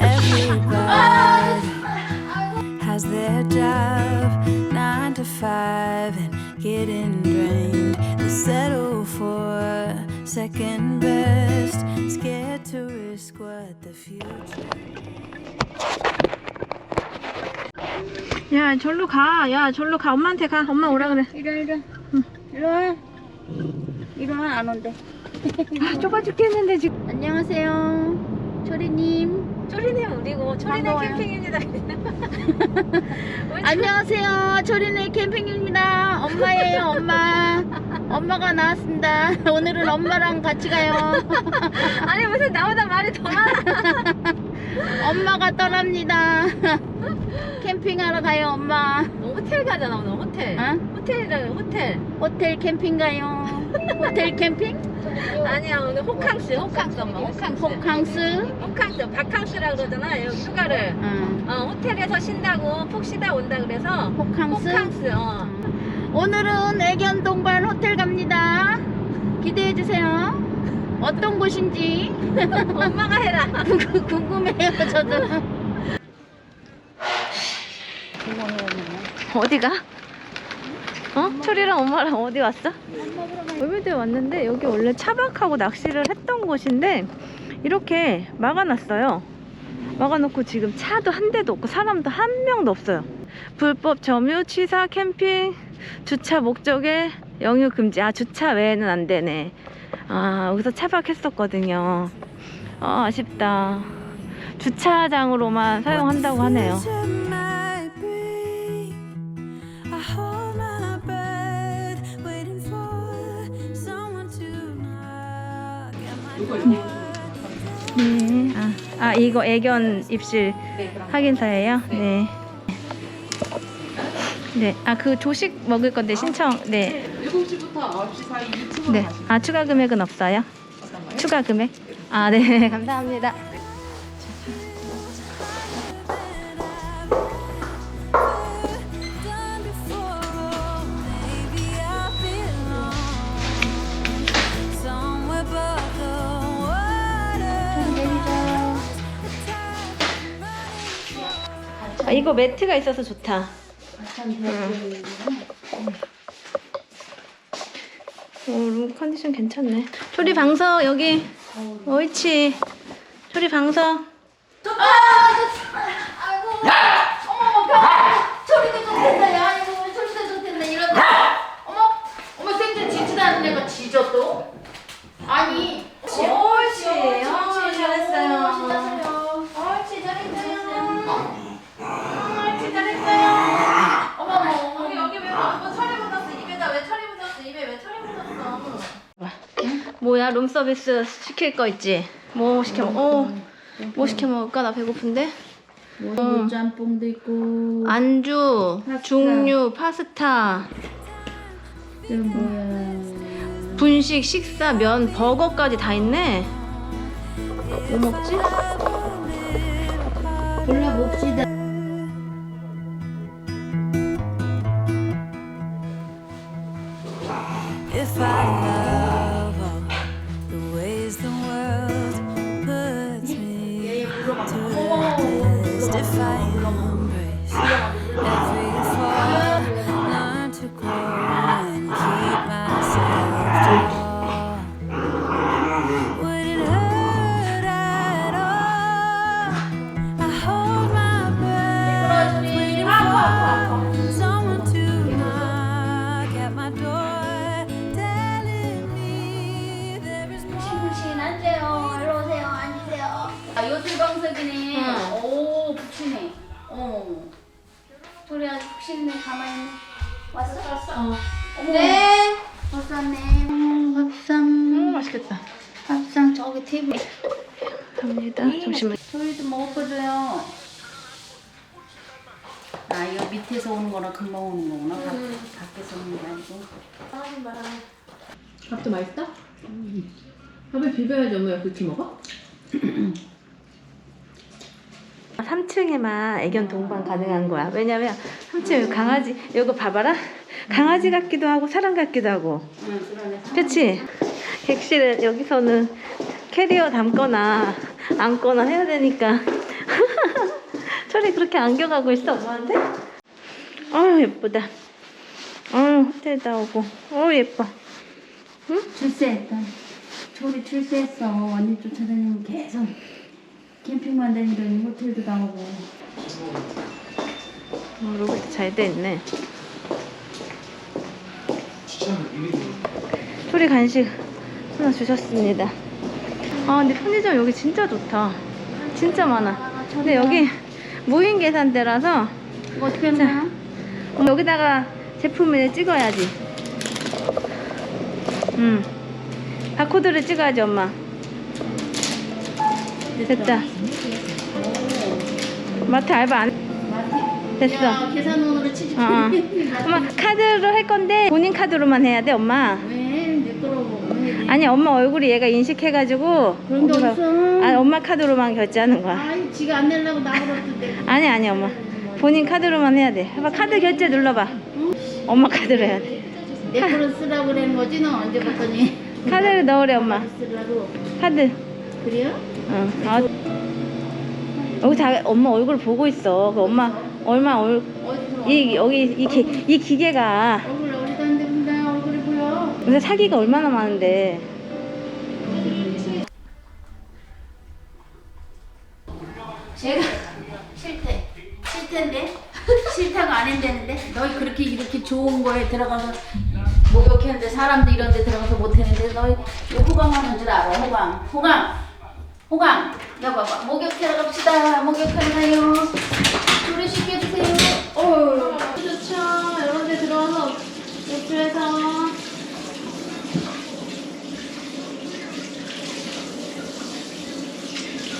Everybody has their job, nine to five, and getting drained. They settle for second best, scared to risk what the future. 야 절로 가. 야 절로 가. 엄마한테 가. 엄마 오라 그래. 이리 와, 이리 와. 이리 와. 이리 와, 안 온대. 아 좁아 죽겠는데 지금. 안녕하세요. 초리님. 초리네 우리고 초리네 반가워요. 캠핑입니다. 안녕하세요. 초리네 캠핑입니다. 엄마예요, 엄마. 엄마가 나왔습니다. 오늘은 엄마랑 같이 가요. 아니 무슨 나보다 말이 더 많아. 엄마가 떠납니다. 캠핑하러 가요, 엄마. 너 호텔 가잖아 오늘 호텔. 어? 호텔이라 호텔. 호텔 캠핑 가요. 호텔 캠핑? 아니야 오늘 호캉스 호캉스 엄마 호캉스. 호캉스? 호캉스 바캉스라 그러잖아 여기 휴가를. 응. 어 호텔에서 쉰다고 푹 쉬다 온다 그래서 호캉스? 호캉스. 어. 오늘은 애견 동반 호텔 갑니다. 기대해 주세요. 어떤 곳인지 엄마가 해라. 궁금해요, 저도. 어디가? 어? 철이랑 엄마랑 어디 왔어? 월미도에 왔는데 여기 원래 차박하고 낚시를 했던 곳인데 이렇게 막아놨어요. 막아놓고 지금 차도 한 대도 없고 사람도 한 명도 없어요. 불법 점유, 취사, 캠핑, 주차 목적에 영유 금지. 아 주차 외에는 안 되네. 아 여기서 차박했었거든요. 아 아쉽다. 주차장으로만 사용한다고 하네요. 네. 아, 아 이거 애견 입실 확인서예요? 네. 네. 아 그 조식 먹을 건데 신청. 네. 7시부터 9시 사이 유튜브 네. 아 추가 금액은 없어요? 추가 금액? 아 네. 감사합니다. 아 이거 매트가 있어서 좋다. 오, 룸 컨디션 괜찮네. 초리 방석 여기. 옳지. 초리 방석. 소리도 좋겠다, 야. 이거 왜 소리도 좋겠네. 이런다. 어머, 어머, 생전 지지도 않는 애가 지져 또. 아니. 옳지. 옳지. 어, 잘했어요. 잘했어요. 옳지, 잘했어요. 옳지, 잘했어요. 어머, 어머, 어머. 여기 왜 뭐, 철이 묻었어? 입에다 왜 철이 묻었어? 입에 왜 철이 묻었어? 뭐야 룸 서비스 시킬 거 있지? 뭐 시켜 먹? 어. 뭐 시켜 먹을까? 나 배고픈데. 뭐 짬뽕도 있고. 안주, 중류, 파스타, 이거 뭐야? 분식, 식사, 면, 버거까지 다 있네. 뭐 먹지? 골라봅시다. 소리 아주 푹신네. 가만히 있네. 왔어? 왔어? 어. 네. 왔어 왔네. 음, 밥상. 음, 맛있겠다. 밥상 저기 테이블. 갑니다. 잠시만. 소리도 먹어줘요. 아, 이거 밑에서 오는 거랑 금방 오는 거구나. 밖, 밖에서 오는 게 아니고. 밥도 맛있다? 밥을 비벼야지 엄마가 그렇게 먹어? 3층에만 애견 동반 가능한 거야. 왜냐면 3층 강아지, 이거 봐봐라. 강아지 같기도 하고 사람 같기도 하고. 응. 그치? 객실은 여기서는 캐리어 담거나 안거나 해야 되니까 철이 그렇게 안겨가고 있어 엄마한테? 아유 예쁘다 아유 호텔 다 오고 어우 예뻐 출세했다. 초리 출세했어. 언니 쫓아다니면 계속 캠핑만 다니더니 호텔도 나오고. 어, 로봇 잘돼 있네. 소리 간식 하나 주셨습니다. 아 근데 편의점 여기 진짜 좋다. 진짜 많아. 근데 여기 무인 계산대라서 이거 어떻게 하냐? 어, 여기다가 제품을 찍어야지. 음 바코드를 찍어야지 엄마 됐다 마트 알바 안 됐어 야, 계산원으로 치즈. 어, 어. 엄마 카드로 할 건데 본인 카드로만 해야 돼 엄마 왜? 내 거로 왜? 내- 아니 엄마 얼굴이 얘가 인식해가지고 그런 게 어디서- 어딨어? 아니 엄마 카드로만 결제하는 거야 아이, 지가 안 내려고 나버렸는데. 아니 아니 엄마 본인 카드로만 해야 돼 해봐 카드 결제 눌러봐 엄마 카드로 해야 돼 내 거로 쓰라고 그러는 거지, 너 언제부터니? 카드를 넣으래 엄마. 카드 그래요? 응. 아, 여기 다 엄마 얼굴 보고 있어 그 엄마 얼마 얼, 어디서? 이 여기 이, 기, 이 기계가 얼굴 어디다 는데 내 얼굴이 보여? 요새 사기가 얼마나 많은데 제가 싫대. 싫텐데? 싫다고 안 한다는데? 너희 그렇게 이렇게 좋은 거에 들어가서 목욕했는데 사람도 이런 데 들어가서 못 했는데 너희 이거 호강하는 줄 알아 호강 호강 호강 여봐봐 목욕하러 갑시다 목욕하나요? 둘이 시켜주세요 어 좋죠 이런 데 들어와서 욕조에서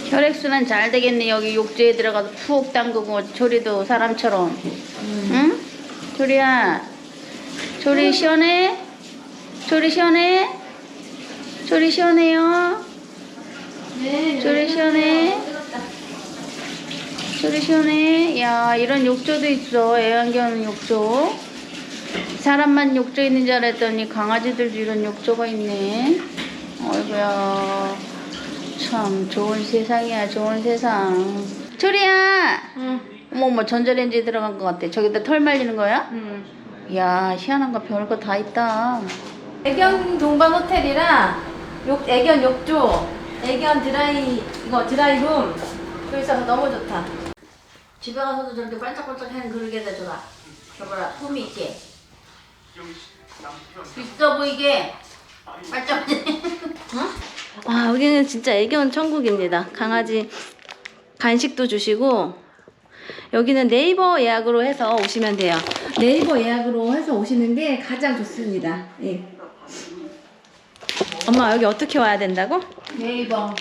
혈액순환 잘 되겠네 여기 욕조에 들어가서 푹 담그고 조리도 사람처럼 응? 조리야 조리 시원해? 조리 시원해? 조리 시원해요? 네 조리 시원해? 조리 시원해? 야 이런 욕조도 있어 애완견 욕조 사람만 욕조 있는 줄 알았더니 강아지들도 이런 욕조가 있네 어이구야 참 좋은 세상이야 좋은 세상 조리야 응. 어머 어머 전자레인지에 들어간 것 같아 저기다 털 말리는 거야? 응. 야 희한한 거 별거 다 있다 애견 동반 호텔이랑 욕, 애견 욕조 애견 드라이 이거 드라이룸. 여기 있어서 너무 좋다. 집에 가서도 저렇게 반짝반짝하는 그릇에다 줘라. 줘봐라 품이 있게. 있어 보이게? 반짝반짝. 아 여기는 진짜 애견 천국입니다. 강아지 간식도 주시고 여기는 네이버 예약으로 해서 오시면 돼요. 네이버 예약으로 해서 오시는 게 가장 좋습니다. 예. 엄마 여기 어떻게 와야 된다고? 네이버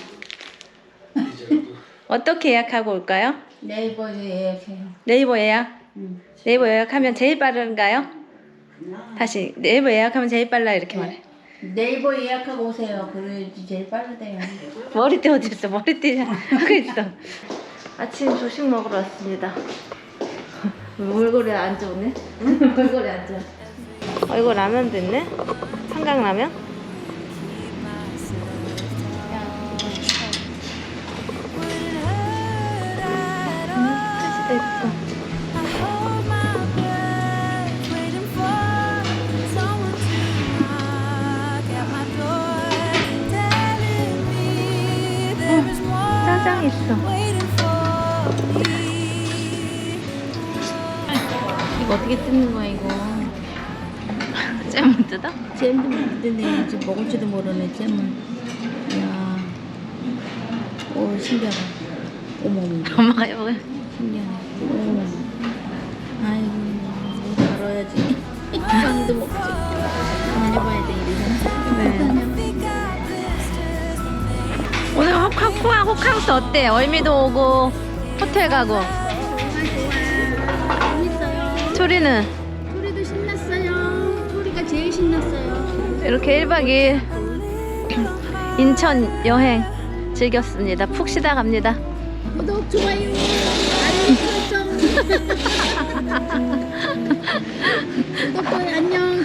어떻게 예약하고 올까요? 네이버에 예약해요 네이버 예약? 응. 네이버 예약하면 제일 빠른가요? 다시 네이버 예약하면 제일 빨라 이렇게 말해 네이버 예약하고 오세요 그래야지 제일 빠르대요 머리띠 어디 있어? 머리띠 하고 있어. 아침 조식 먹으러 왔습니다. 얼굴이 안 좋네. 얼굴이 안 좋아. 어, 이거 라면도 있네. 한강 라면. 짜장 있어. for me. 이거 어떻게 뜯는 거야 이거 잼 뜯어? 잼도 못 뜯네 지금 먹을지도 모르네 잼을 이야 오 신기하다 어머 어머 엄마가 해보게. 신기하네 오 아이고 뭐 다뤄야지 빵도 먹지 돼 네. 오늘 혹, 호캉스 어때? 월미도 오고 호텔 가고. 재밌어요 초리는 소리도 신났어요 소리가 제일 신났어요 이렇게 1박 2일 인천 여행 즐겼습니다. 푹 쉬다 갑니다. 구독 좋아요 알림 설정 구독 안녕